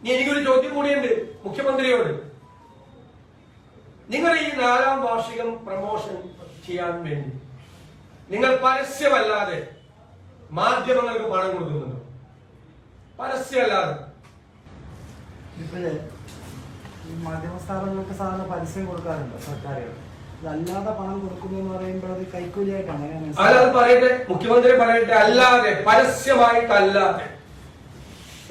ഇനി എനിക്കൊരു ചോദ്യം കൂടിയുണ്ട് മുഖ്യമന്ത്രിയോട്. നിങ്ങൾ ഈ നാലാം വാർഷികം പ്രമോഷൻ ചെയ്യാൻ വേണ്ടി നിങ്ങൾ പരസ്യമല്ലാതെ മാധ്യമങ്ങൾക്ക് പണം കൊടുക്കുന്നുണ്ടോ? പരസ്യമല്ലാതെ. ഇപ്പോഴേ ഈ മാധ്യമ സ്ഥാപനങ്ങൾക്ക് സാധാരണ പരസ്യം കൊടുക്കാറുണ്ട് സർക്കാരുകൾ. അല്ലാതെ പണം കൊടുക്കുന്നു എന്ന് പറയുമ്പോൾ അത് കൈക്കൂലിയായിട്ടാണ് അല്ലാതെ. പറയട്ടെ. മുഖ്യമന്ത്രി പറയട്ടെ. അല്ലാതെ പരസ്യമായിട്ടല്ലാതെ.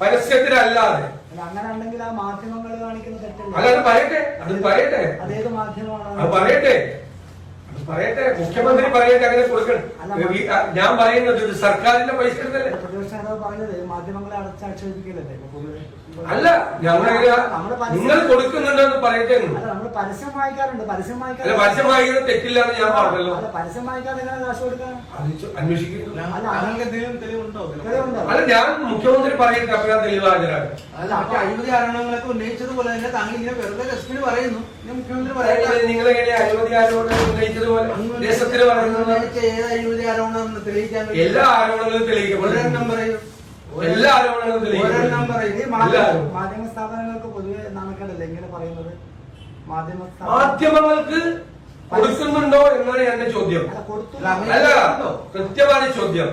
പരസ്യത്തിലല്ലാതെ. അല്ല, അങ്ങനെ ആ മാധ്യമങ്ങൾ കാണിക്കുന്ന തെറ്റല്ല? അല്ലാതെ പറയട്ടെ അത് പറയട്ടെ. അതേത് മാധ്യമമാണ്? അത് പറയട്ടെ. അത് പറയട്ടെ മുഖ്യമന്ത്രി പറയട്ടെ അങ്ങനെ കൊടുക്കണം. ഞാൻ പറയുന്നത് സർക്കാരിന്റെ പൈസ എടുത്തല്ലേ? പ്രതിപക്ഷ നേതാവ് പറഞ്ഞത് മാധ്യമങ്ങളെ അടച്ചാക്ഷേപിക്കലല്ലേ അല്ല ഞങ്ങളെ നിങ്ങൾ കൊടുക്കുന്നുണ്ടെന്ന് പറയട്ടെ നമ്മൾ പരസ്യം വായിക്കാറുണ്ട്. പരസ്യം തെറ്റില്ല എന്ന് ഞാൻ പറഞ്ഞല്ലോ. പരസ്യം വായിക്കാതെ എങ്ങനെ കാശ് കൊടുക്കാൻ അന്വേഷിക്കുന്നു. അല്ല, ഞാൻ മുഖ്യമന്ത്രി പറയട്ടെ അപ്പൊ ഞാൻ തെളിവ് ഹാജരാണ് അല്ല അഴിമതി ആരോപണങ്ങളൊക്കെ ഉന്നയിച്ചതുപോലെ തന്നെ താങ്കൾ ഇങ്ങനെ വെറുതെ പറയുന്നു. മുഖ്യമന്ത്രി പറയട്ടെ. നിങ്ങൾ എങ്ങനെ അഴിമതി ആരോപണം ഉന്നയിച്ചതുപോലെ ദേശത്തിൽ പറയുന്നത് എല്ലാ ആരോപണങ്ങളും തെളിയിക്കും. എല്ലാ ആരോപണങ്ങളും തെളിയിക്കും. മാധ്യമ സ്ഥാപനങ്ങൾക്ക് പൊതുവെ നാണക്കേടല്ലേ ഇങ്ങനെ പറയുന്നത്? മാധ്യമ മാധ്യമങ്ങൾക്ക് കൊടുക്കുന്നുണ്ടോ എന്നാണ് എന്റെ ചോദ്യം. അല്ല, കൃത്യമാണ് ചോദ്യം.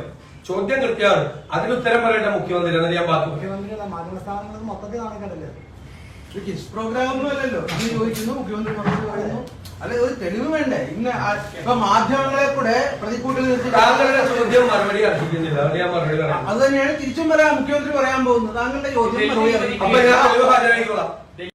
ചോദ്യം കൃത്യമാണ്. അതിന് ഉത്തരം പറയേണ്ട മുഖ്യമന്ത്രി എന്നത് ഞാൻ ബാക്കി മുഖ്യമന്ത്രി പ്രോഗ്രാമൊന്നും അല്ലല്ലോ. ചോദിക്കുന്നു മുഖ്യമന്ത്രി മറുപടി പറയുന്നു. അല്ല ഒരു തെളിവ് വേണ്ടേ? ഇന്ന് ഇപ്പൊ മാധ്യമങ്ങളെ കൂടെ പ്രതിക്കൂട്ടിൽ നിർത്തി താങ്കളുടെ ചോദ്യം മറുപടി അർഹിക്കുന്നില്ല. അത് ഞാൻ മറുപടി അത് തന്നെയാണ് തിരിച്ചും പറയാൻ മുഖ്യമന്ത്രി പറയാൻ പോകുന്നത്. താങ്കളുടെ ചോദ്യം മറുപടി